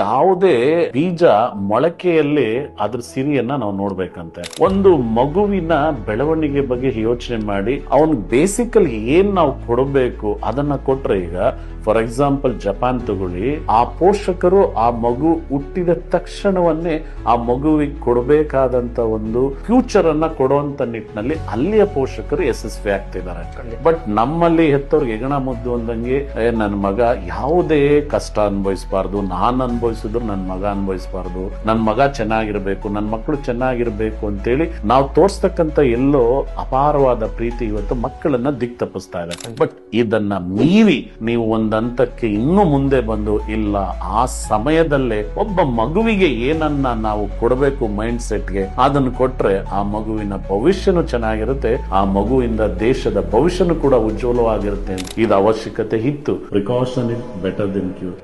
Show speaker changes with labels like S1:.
S1: ಯಾವುದೇ ಬೀಜ ಮೊಳಕೆಯಲ್ಲಿ ಅದ್ರ ಸಿರಿಯನ್ನ ನಾವು ನೋಡ್ಬೇಕಂತೆ. ಒಂದು ಮಗುವಿನ ಬೆಳವಣಿಗೆ ಬಗ್ಗೆ ಯೋಚನೆ ಮಾಡಿ, ಅವನ್ ಬೇಸಿಕಲಿ ಏನ್ ನಾವು ಕೊಡಬೇಕು ಅದನ್ನ ಕೊಟ್ರೆ ಈಗ, ಫಾರ್ ಎಕ್ಸಾಂಪಲ್ ಜಪಾನ್ ತಗೊಳ್ಳಿ, ಆ ಪೋಷಕರು ಆ ಮಗು ಹುಟ್ಟಿದ ತಕ್ಷಣವನ್ನೇ ಆ ಮಗುವಿಗೆ ಕೊಡಬೇಕಾದಂತ ಒಂದು ಫ್ಯೂಚರ್ ಅನ್ನ ಕೊಡುವಂತ ನಿಟ್ಟಿನಲ್ಲಿ ಅಲ್ಲಿಯ ಪೋಷಕರು ಯಶಸ್ವಿ ಆಗ್ತಿದ್ದಾರೆ ಬಟ್ ನಮ್ಮಲ್ಲಿ ಹೆತ್ತವ್ರಿಗೆ ಹೆಗಣ ಮುದ್ದು ಅಂದಂಗೆ ನನ್ನ ನನ್ ಮಗ ಯಾವುದೇ ಕಷ್ಟ ಅನುಭವಿಸಬಾರ್ದು, ನಾನ್ ಅನುಭವಿಸಿದ್ರು ನನ್ನ ಮಗ ಅನುಭವಿಸಬಾರ್ದು ನನ್ನ ಮಗ ಚೆನ್ನಾಗಿರ್ಬೇಕು ನನ್ನ ಮಕ್ಕಳು ಚೆನ್ನಾಗಿರ್ಬೇಕು ಅಂತೇಳಿ ನಾವು ತೋರ್ಸ್ತಕ್ಕಂತ ಎಲ್ಲೋ ಅಪಾರವಾದ ಪ್ರೀತಿ ಇವತ್ತು ಮಕ್ಕಳನ್ನ ದಿಕ್ ತಪ್ಪಿಸ್ತಾ ಇದೆ. ಬಟ್ ಇದನ್ನ ಮೀರಿ ನೀವು ಒಂದ್ ಹಂತಕ್ಕೆ ಇನ್ನೂ ಮುಂದೆ ಬಂದು, ಇಲ್ಲ, ಆ ಸಮಯದಲ್ಲೇ ಒಬ್ಬ ಮಗುವಿಗೆ ಏನನ್ನ ನಾವು ಕೊಡಬೇಕು ಮೈಂಡ್ ಸೆಟ್ಗೆ, ಅದನ್ನ ಕೊಟ್ರೆ ಆ ಮಗುವಿನ ಭವಿಷ್ಯನೂ ಚೆನ್ನಾಗಿರುತ್ತೆ, ಆ ಮಗುವಿಂದ ದೇಶದ ಭವಿಷ್ಯನೂ ಕೂಡ ಉಜ್ವಲವಾಗಿರುತ್ತೆ. ಇದು ಅವಶ್ಯಕತೆ ಇತ್ತು. Precaution is better than cure